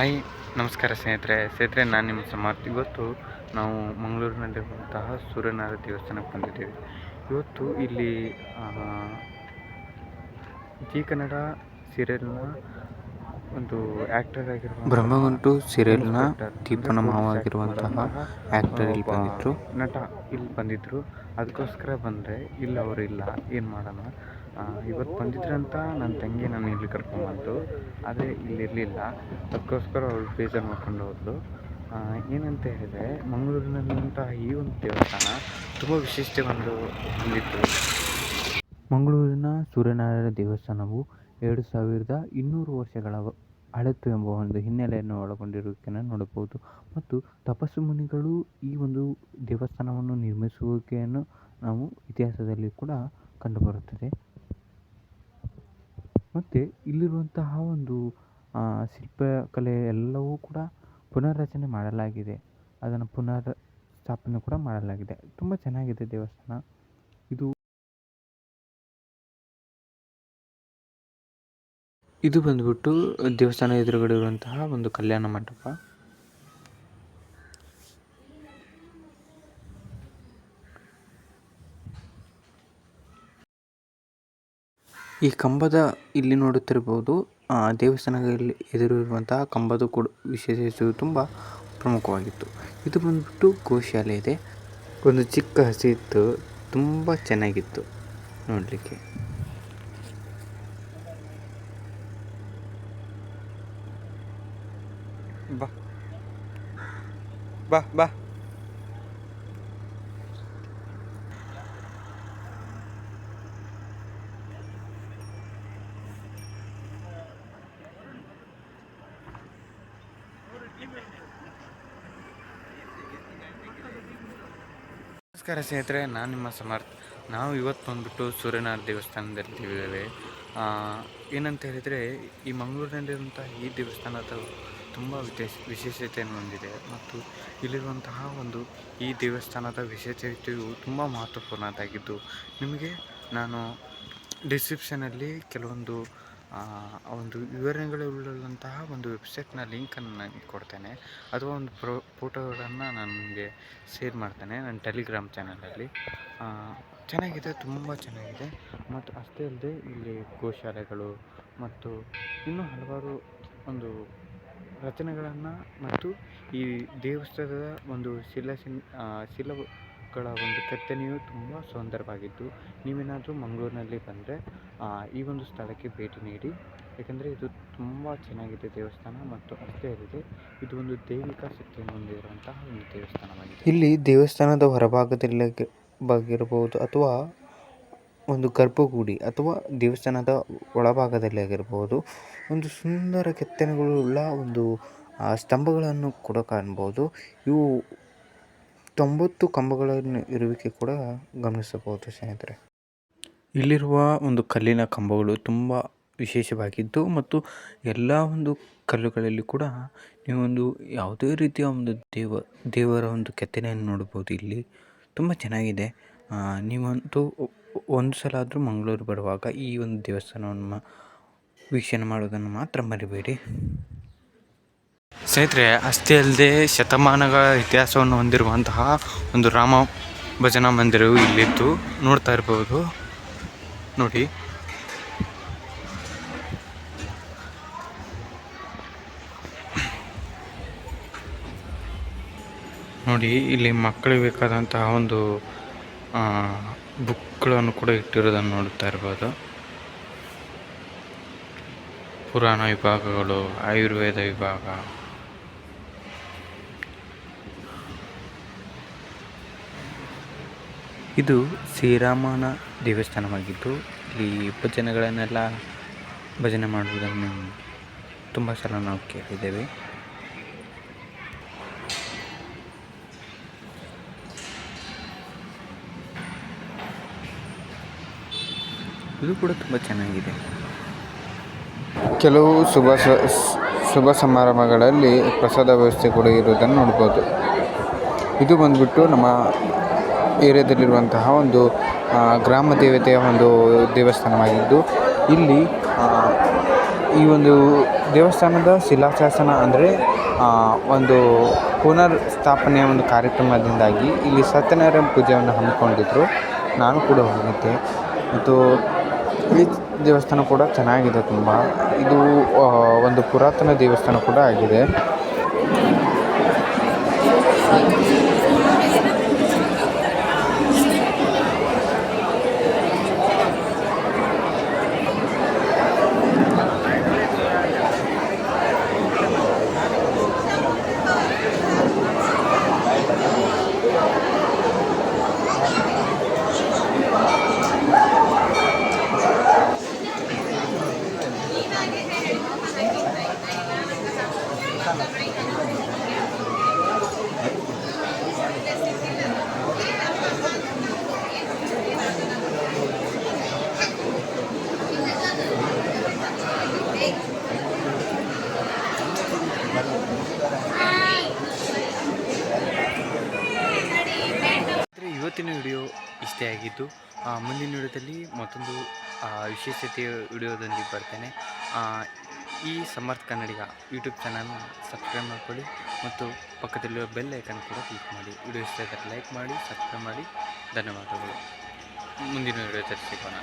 Hi ನಮಸ್ಕಾರ ಸ್ನೇಹಿತರೆ. ಸ್ನೇಹಿತರೆ ನಾನು ನಿಮ್ಮ ಸಮರ್ಥ ಇವತ್ತು ನಾವು ಮಂಗಳೂರಿನಲ್ಲಿರುವಂತಹ ಸೂರ್ಯನಾರ ದೇವಸ್ಥಾನಕ್ಕೆ ಬಂದಿದ್ದೇವೆ. ಇವತ್ತು ಇಲ್ಲಿ ಜಿ ಕನ್ನಡ ಸೀರಿಯಲ್ನ ಒಂದು ಆ್ಯಕ್ಟರ್ ಆಗಿರುವ ಬ್ರಹ್ಮಗಂಟು ಸೀರಿಯಲ್ನ ದೀಪನ ಅಂದ್ರೆ ಮಾವ ಪೊಲೀಸ್ ಆಗಿರುವಂತಹ ಆಗಿರುವಂತಹ ಆ್ಯಕ್ಟರ್ ಇಲ್ಲಿ ಬಂದಿದ್ದರು ಬಂದಿದ್ರು. ನಟ ಇಲ್ಲಿ ಬಂದಿದ್ರು. ಅದಕ್ಕೋಸ್ಕರ ಬಂದರೆ ಇಲ್ಲ ಅವರಿಲ್ಲ ಏನು ಮಾಡೋಣ? ಇವತ್ತು ಬಂದಿದ್ರಂತ ನನ್ನ ತಂಗಿ ನಾನು ಇಲ್ಲಿ ಕರ್ಕೊಂಡ್ಬಂದು ಆದರೆ ಇಲ್ಲಿ ಇರಲಿಲ್ಲ ಅದಕ್ಕೋಸ್ಕರ ಅವಳು ಬೇಜಾರು ಮಾಡ್ಕೊಂಡು ಹೋದ್ಲು. ಏನಂತ ಹೇಳಿದರೆ ಮಂಗಳೂರಿನಲ್ಲಿರುವಂತಹ ಈ ಒಂದು ದೇವಸ್ಥಾನ ತುಂಬ ವಿಶಿಷ್ಟ ಒಂದು ಹೊಂದಿತ್ತು. ಮಂಗಳೂರಿನ ಸೂರ್ಯನಾರಾಯಣ ದೇವಸ್ಥಾನವು ಎರಡು ಸಾವಿರದ ಇನ್ನೂರು ವರ್ಷಗಳ ಅಳತು ಎಂಬ ಒಂದು ಹಿನ್ನೆಲೆಯನ್ನು ಒಳಗೊಂಡಿರುವುದನ್ನು ನೋಡಬಹುದು. ಮತ್ತು ತಪಸ್ಸು ಮುನಿಗಳು ಈ ಒಂದು ದೇವಸ್ಥಾನವನ್ನು ನಿರ್ಮಿಸುವಿಕೆಯನ್ನು ನಾವು ಇತಿಹಾಸದಲ್ಲಿ ಕೂಡ ಕಂಡುಬರುತ್ತದೆ. ಮತ್ತು ಇಲ್ಲಿರುವಂತಹ ಒಂದು ಶಿಲ್ಪಕಲೆ ಎಲ್ಲವೂ ಕೂಡ ಪುನರ್ರಚನೆ ಮಾಡಲಾಗಿದೆ. ಅದನ್ನು ಪುನರ್ ಸ್ಥಾಪನೆ ಕೂಡ ಮಾಡಲಾಗಿದೆ. ತುಂಬ ಚೆನ್ನಾಗಿದೆ ದೇವಸ್ಥಾನ. ಇದು ಇದು ಬಂದ್ಬಿಟ್ಟು ದೇವಸ್ಥಾನ ಎದುರುಗಡೆ ಇರುವಂತಹ ಒಂದು ಕಲ್ಯಾಣ ಮಂಟಪ. ಈ ಕಂಬದ ಇಲ್ಲಿ ನೋಡುತ್ತಿರಬಹುದು ಆ, ದೇವಸ್ಥಾನದಲ್ಲಿ ಎದುರಿರುವಂತಹ ಕಂಬದ ಕೂಡ ವಿಶೇಷ ತುಂಬ ಪ್ರಮುಖವಾಗಿತ್ತು. ಇದು ಬಂದ್ಬಿಟ್ಟು ಗೋಶಾಲೆ ಇದೆ. ಒಂದು ಚಿಕ್ಕ ಹಸಿ ಇತ್ತು. ತುಂಬ ಚೆನ್ನಾಗಿತ್ತು ನೋಡಲಿಕ್ಕೆ. ಬಾ. ಬಾ ಬಾ. ನಮಸ್ಕಾರ ಸ್ನೇಹಿತರೆ, ನಾನು ನಿಮ್ಮ ಸಮರ್ಥ. ನಾವು ಇವತ್ತು ಬಂದ್ಬಿಟ್ಟು ಸೂರ್ಯನಾರಾಯಣ ದೇವಸ್ಥಾನದಲ್ಲಿದ್ದೇವೆ ಏನಂತ ಹೇಳಿದರೆ, ಈ ಮಂಗಳೂರಿನಲ್ಲಿರುವಂಥ ಈ ದೇವಸ್ಥಾನದ ತುಂಬ ವಿಶೇಷ, ವಿಶೇಷತೆಯನ್ನು ಹೊಂದಿದೆ. ಮತ್ತು ಇಲ್ಲಿರುವಂತಹ ಒಂದು ಈ ದೇವಸ್ಥಾನದ ವಿಶೇಷತೆಯು ತುಂಬ ಮಹತ್ವಪೂರ್ಣದಾಗಿದ್ದು, ನಿಮಗೆ ನಾನು ಡಿಸ್ಕ್ರಿಪ್ಷನಲ್ಲಿ ಕೆಲವೊಂದು ಒಂದು ವಿವರಣೆಗಳುಳ್ಳಂತಹ ಒಂದು ವೆಬ್ಸೈಟ್ನ ಲಿಂಕನ್ನು ನಾನು ಕೊಡ್ತೇನೆ. ಅಥವಾ ಒಂದು ಪ್ರೊ ಫೋಟೋಗಳನ್ನು ನನಗೆ ಶೇರ್ ಮಾಡ್ತೇನೆ ನನ್ನ ಟೆಲಿಗ್ರಾಮ್ ಚಾನಲಲ್ಲಿ ಚೆನ್ನಾಗಿದೆ ತುಂಬ ಚೆನ್ನಾಗಿದೆ. ಮತ್ತು ಅಷ್ಟೇ ಅಲ್ಲದೆ ಇಲ್ಲಿ ಗೋಶಾಲೆಗಳು ಮತ್ತು ಇನ್ನೂ ಹಲವಾರು ಒಂದು ರಚನೆಗಳನ್ನು ಮತ್ತು ಈ ದೇವಸ್ಥಾನದ ಒಂದು ಶಿಲಾಶಿ ಆ, ಶಿಲುಗಳ ಒಂದು ಕೆತ್ತನೆಯು ತುಂಬ ಸುಂದರವಾಗಿದ್ದು, ನೀವೇನಾದರೂ ಮಂಗಳೂರಿನಲ್ಲಿ ಬಂದರೆ ಈ ಒಂದು ಸ್ಥಳಕ್ಕೆ ಭೇಟಿ ನೀಡಿ. ಏಕೆಂದರೆ ಇದು ತುಂಬ ಚೆನ್ನಾಗಿದೆ ದೇವಸ್ಥಾನ ಮತ್ತು ಅಷ್ಟೇ ಅಲ್ಲದೆ ಇದು ಒಂದು ದೈವಿಕ ಶಕ್ತಿಯನ್ನು ಹೊಂದಿರುವಂತಹ ಒಂದು ದೇವಸ್ಥಾನವಾಗಿದೆ. ಇಲ್ಲಿ ದೇವಸ್ಥಾನದ ಹೊರಭಾಗದಲ್ಲಿ ಆಗಿರಬಹುದು ಅಥವಾ ಒಂದು ಗರ್ಭಗುಡಿ ಅಥವಾ ದೇವಸ್ಥಾನದ ಒಳಭಾಗದಲ್ಲಿ ಆಗಿರಬಹುದು ಒಂದು ಸುಂದರ ಕೆತ್ತನೆಗಳುಳ್ಳ ಒಂದು ಸ್ತಂಭಗಳನ್ನು ಕೂಡ ಕಾಣ್ಬೋದು. ಇವು ತೊಂಬತ್ತು ಕಂಬಗಳನ್ನು ಇರುವಿಕೆ ಕೂಡ ಗಮನಿಸಬಹುದು ಸ್ನೇಹಿತರೆ. ಇಲ್ಲಿರುವ ಒಂದು ಕಲ್ಲಿನ ಕಂಬಗಳು ತುಂಬ ವಿಶೇಷವಾಗಿದ್ದು ಮತ್ತು ಎಲ್ಲ ಒಂದು ಕಲ್ಲುಗಳಲ್ಲಿ ಕೂಡ ನೀವೊಂದು ಯಾವುದೇ ರೀತಿಯ ಒಂದು ದೇವ, ದೇವರ ಒಂದು ಕೆತ್ತನೆಯನ್ನು ನೋಡ್ಬೋದು ಇಲ್ಲಿ ತುಂಬ ಚೆನ್ನಾಗಿದೆ. ನೀವಂತೂ ಒಂದು ಸಲ ಆದರೂ ಮಂಗಳೂರು ಬರುವಾಗ ಈ ಒಂದು ದೇವಸ್ಥಾನವನ್ನು ವೀಕ್ಷಣೆ ಮಾಡೋದನ್ನು ಮಾತ್ರ ಮರಿಬೇಡಿ. ಸ್ನೇಹಿತರೆ, ಅಷ್ಟೇ ಅಲ್ಲದೆ ಶತಮಾನಗಳ ಇತಿಹಾಸವನ್ನು ಹೊಂದಿರುವಂತಹ ಒಂದು ರಾಮ ಭಜನಾ ಮಂದಿರವು ಇಲ್ಲಿದ್ದು ನೋಡ್ತಾ ಇರ್ಬೋದು. ನೋಡಿ. ನೋಡಿ, ಇಲ್ಲಿ ಮಕ್ಕಳಿಗೆ ಬೇಕಾದಂತಹ ಒಂದು ಬುಕ್ಗಳನ್ನು ಕೂಡ ಇಟ್ಟಿರೋದನ್ನು ನೋಡ್ತಾ ಇರ್ಬೋದು. ಪುರಾಣ ವಿಭಾಗಗಳು, ಆಯುರ್ವೇದ ವಿಭಾಗ. ಇದು ಶ್ರೀರಾಮನ ದೇವಸ್ಥಾನವಾಗಿದ್ದು, ಇಲ್ಲಿ ಭಜನೆಗಳನ್ನೆಲ್ಲ ಭಜನೆ ಮಾಡುವುದನ್ನು ತುಂಬ ಸಲ ನಾವು ಕೇಳಿದ್ದೇವೆ. ಇದು ಕೂಡ ತುಂಬ ಚೆನ್ನಾಗಿದೆ. ಕೆಲವು ಶುಭ ಶುಭ ಸಮಾರಂಭಗಳಲ್ಲಿ ಪ್ರಸಾದ ವ್ಯವಸ್ಥೆ ಕೂಡ ಇರುವುದನ್ನು ನೋಡ್ಬೋದು. ಇದು ಬಂದ್ಬಿಟ್ಟು ನಮ್ಮ ಏರಿಯಾದಲ್ಲಿರುವಂತಹ ಒಂದು ಗ್ರಾಮ ದೇವತೆಯ ಒಂದು ದೇವಸ್ಥಾನವಾಗಿದ್ದು, ಇಲ್ಲಿ ಈ ಒಂದು ದೇವಸ್ಥಾನದ ಶಿಲಾಶಾಸನ ಅಂದರೆ ಒಂದು ಪುನರ್ ಸ್ಥಾಪನೆಯ ಒಂದು ಕಾರ್ಯಕ್ರಮದಿಂದಾಗಿ ಇಲ್ಲಿ ಸತ್ಯನಾರಾಯಣ ಪೂಜೆಯನ್ನು ಹಮ್ಮಿಕೊಂಡಿದ್ದರು ನಾನು ಕೂಡ ಹೋಗಿದ್ದೆ. ಮತ್ತು ಈ ದೇವಸ್ಥಾನ ಕೂಡ ಚೆನ್ನಾಗಿದೆ ತುಂಬ. ಇದು ಒಂದು ಪುರಾತನ ದೇವಸ್ಥಾನ ಕೂಡ ಆಗಿದೆ. ಇವತ್ತಿನ ವಿಡಿಯೋ ಇಷ್ಟೇ ಆಗಿದ್ದು ಮುಂದಿನ ವಿಡಿಯೋದಲ್ಲಿ ಮತ್ತೊಂದು ವಿಶೇಷತೆಯ ವಿಡಿಯೋದೊಂದಿಗೆ ಬರ್ತೇನೆ. ಈ ಸಮರ್ಥ ಕನ್ನಡಿಗ ಯೂಟ್ಯೂಬ್ ಚಾನಲ್ನ ಸಬ್ಸ್ಕ್ರೈಬ್ ಮಾಡಿಕೊಳ್ಳಿ ಮತ್ತು ಪಕ್ಕದಲ್ಲಿರುವ ಬೆಲ್ ಐಕನ್ ಕೂಡ ಕ್ಲಿಕ್ ಮಾಡಿ. ವಿಡಿಯೋ ಇಷ್ಟ ಲೈಕ್ ಮಾಡಿ, ಸಬ್ಸ್ಕ್ರೈಬ್ ಮಾಡಿ. ಧನ್ಯವಾದಗಳು. ಮುಂದಿನ ವಿಡಿಯೋದಲ್ಲಿ ಸಿಗೋಣ